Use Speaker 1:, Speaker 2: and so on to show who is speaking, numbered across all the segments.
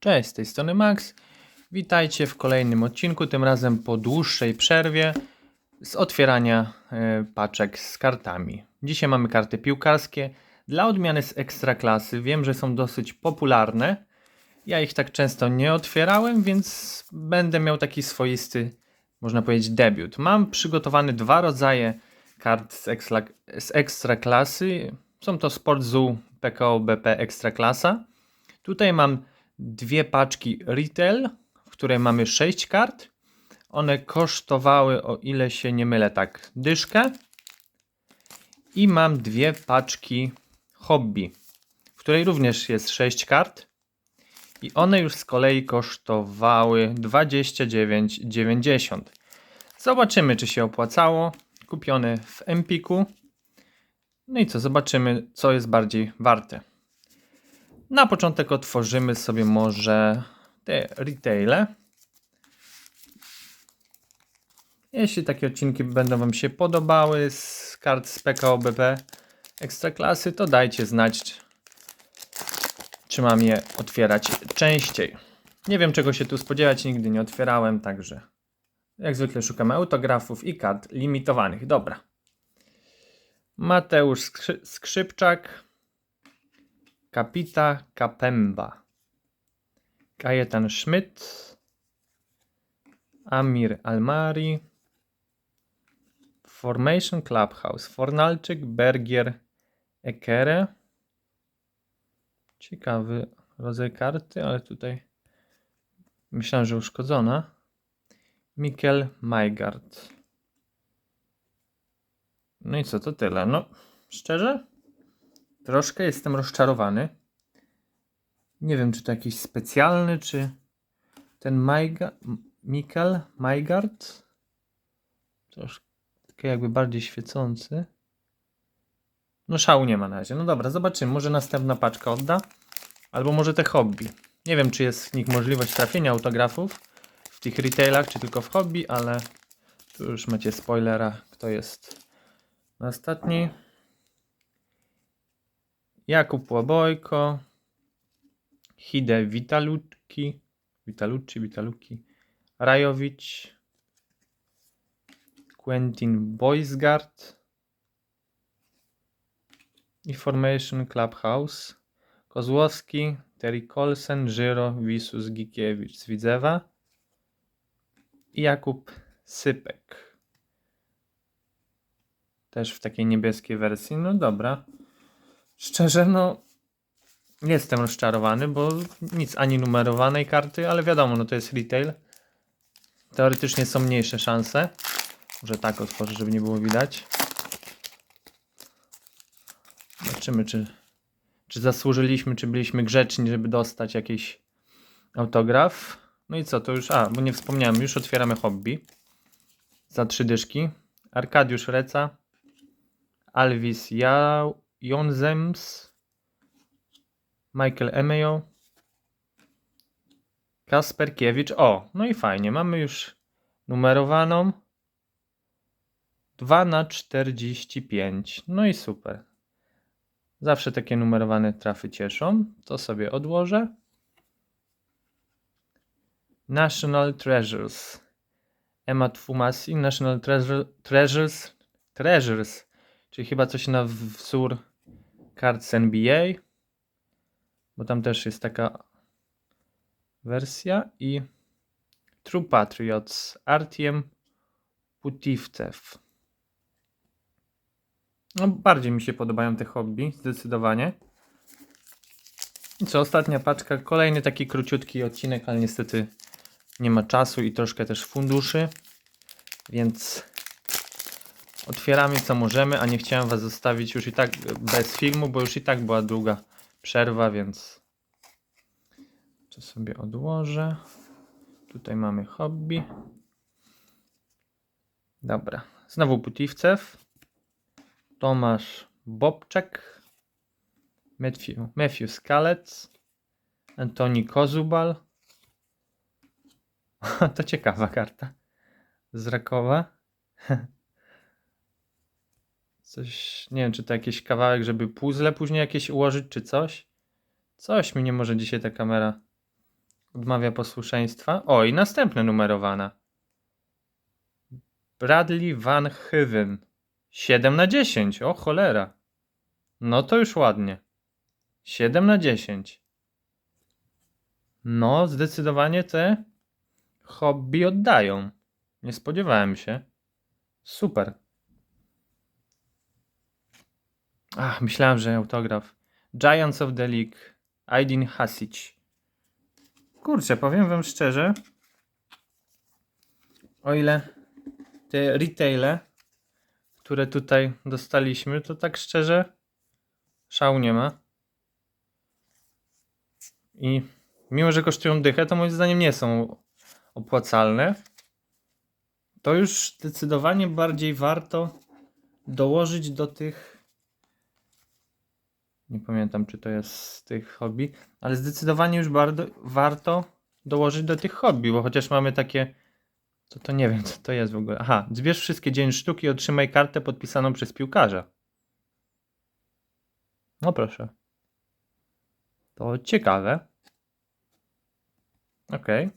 Speaker 1: Cześć, z tej strony Max. Witajcie w kolejnym odcinku, tym razem po dłuższej przerwie z otwierania e, paczek z kartami. Dzisiaj mamy karty piłkarskie. Dla odmiany z ekstraklasy wiem, że są dosyć popularne. Ja ich tak często nie otwierałem, więc będę miał taki swoisty, można powiedzieć, debiut. Mam przygotowany dwa rodzaje kart z, ekstra, z ekstraklasy. Są to Sport Zoo PKO BP Ekstraklasa. Tutaj mam dwie paczki retail, w której mamy 6 kart. One kosztowały, o ile się nie mylę, tak, dyszkę. I mam dwie paczki hobby, w której również jest 6 kart. I one już z kolei kosztowały 29,90. Zobaczymy, czy się opłacało. Kupione w Empiku. No i co, zobaczymy, co jest bardziej warte. Na początek otworzymy sobie może te retaile. Jeśli takie odcinki będą Wam się podobały z kart z PKO BP Ekstraklasy, to dajcie znać, czy mam je otwierać częściej. Nie wiem czego się tu spodziewać, nigdy nie otwierałem, także jak zwykle szukamy autografów i kart limitowanych. Dobra. Mateusz Skrzy Skrzypczak, Kapita Kapemba, Kajetan Schmidt, Amir Almari, Formation Clubhouse, Fornalczyk, Bergier, Ekere. Ciekawy rodzaj karty, ale tutaj myślałem, że uszkodzona. Mikkel Majgard. No i co to tyle? No, szczerze? Troszkę jestem rozczarowany. Nie wiem, czy to jakiś specjalny, czy ten Majga, Mikkel Majgard. Troszkę jakby bardziej świecący. No szału nie ma na razie. No dobra, zobaczymy. Może następna paczka odda. Albo może te hobby. Nie wiem, czy jest w nich możliwość trafienia autografów w tych retailach, czy tylko w hobby, ale tu już macie spoilera, kto jest na. Jakub Łabojko, Hide Witalucki, Witalucci, Witalucki, Rajowicz, Quentin Boysgard, Information Clubhouse, Kozłowski, Terry Colsen, Żyro, Wisus, Gikiewicz z Widzewa i Jakub Sypek. Też w takiej niebieskiej wersji. No dobra. Szczerze, no jestem rozczarowany, bo nic ani numerowanej karty, ale wiadomo, no to jest retail. Teoretycznie są mniejsze szanse. Może tak otworzę, żeby nie było widać. Zobaczymy, czy, czy zasłużyliśmy, czy byliśmy grzeczni, żeby dostać jakiś autograf. No i co, to już, a, bo nie wspomniałem, już otwieramy hobby. Za trzy dyszki. Arkadiusz Reca. Alvis ja Jonzems. Michael Emejo. Kasperkiewicz. O, no i fajnie, mamy już numerowaną. 2 na 45. No i super. Zawsze takie numerowane trafy cieszą. To sobie odłożę. National Treasures. Emma Twumasi. National Treasure, Treasures. Treasures. Czyli chyba coś na wzór kart z NBA. Bo tam też jest taka wersja. I True Patriots. Artiem Putivcev. No, bardziej mi się podobają te hobby, zdecydowanie. I co, ostatnia paczka, kolejny taki króciutki odcinek, ale niestety nie ma czasu i troszkę też funduszy, więc otwieramy co możemy, a nie chciałem Was zostawić już i tak bez filmu, bo już i tak była długa przerwa, więc to sobie odłożę. Tutaj mamy hobby. Dobra, znowu Putivcew. Tomasz Bobczek, Matthew, Matthew Skalec, Antoni Kozubal. to ciekawa karta. Z Rakowa. Coś, nie wiem, czy to jakiś kawałek, żeby puzzle później jakieś ułożyć, czy coś. Coś mi nie może dzisiaj ta kamera Odmawia posłuszeństwa. O, i następne numerowana. Bradley Van Hyven. 7 na 10. O, cholera. No to już ładnie. 7 na 10. No, zdecydowanie te hobby oddają. Nie spodziewałem się. Super. Ach, myślałem, że autograf. Giants of the League. Aydin Hasic. Kurczę, powiem wam szczerze. O ile te retaile, które tutaj dostaliśmy, to tak szczerze szału nie ma. I mimo, że kosztują dychę, to moim zdaniem nie są opłacalne. To już zdecydowanie bardziej warto dołożyć do tych. Nie pamiętam, czy to jest z tych hobby, ale zdecydowanie już bardzo warto dołożyć do tych hobby, bo chociaż mamy takie. To to nie wiem, co to jest w ogóle. Aha, zbierz wszystkie dzień sztuki i otrzymaj kartę podpisaną przez piłkarza. No proszę. To ciekawe. Okej.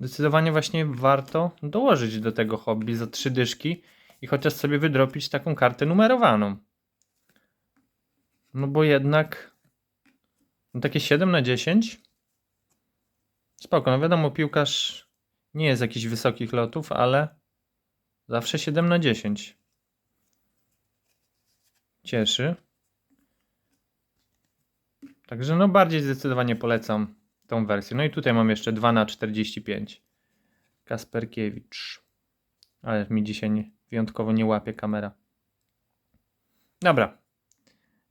Speaker 1: Zdecydowanie właśnie warto dołożyć do tego hobby za trzy dyszki i chociaż sobie wydropić taką kartę numerowaną. No bo jednak no takie 7 na 10 spoko, no wiadomo piłkarz nie jest jakichś wysokich lotów, ale zawsze 7 na 10 cieszy. Także no bardziej zdecydowanie polecam tą wersję. No i tutaj mam jeszcze 2 na 45 Kasperkiewicz. Ale mi dzisiaj nie, wyjątkowo nie łapie kamera. Dobra.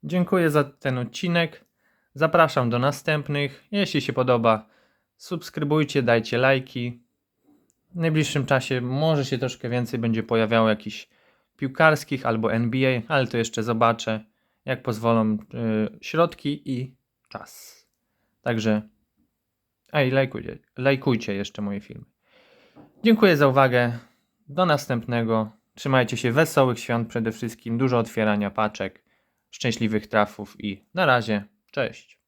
Speaker 1: Dziękuję za ten odcinek. Zapraszam do następnych. Jeśli się podoba, subskrybujcie, dajcie lajki. W najbliższym czasie może się troszkę więcej będzie pojawiało jakichś piłkarskich albo NBA, ale to jeszcze zobaczę, jak pozwolą y, środki i czas. Także, i lajkujcie, lajkujcie jeszcze moje filmy. Dziękuję za uwagę. Do następnego. Trzymajcie się wesołych świąt przede wszystkim, dużo otwierania paczek, szczęśliwych trafów i na razie, cześć.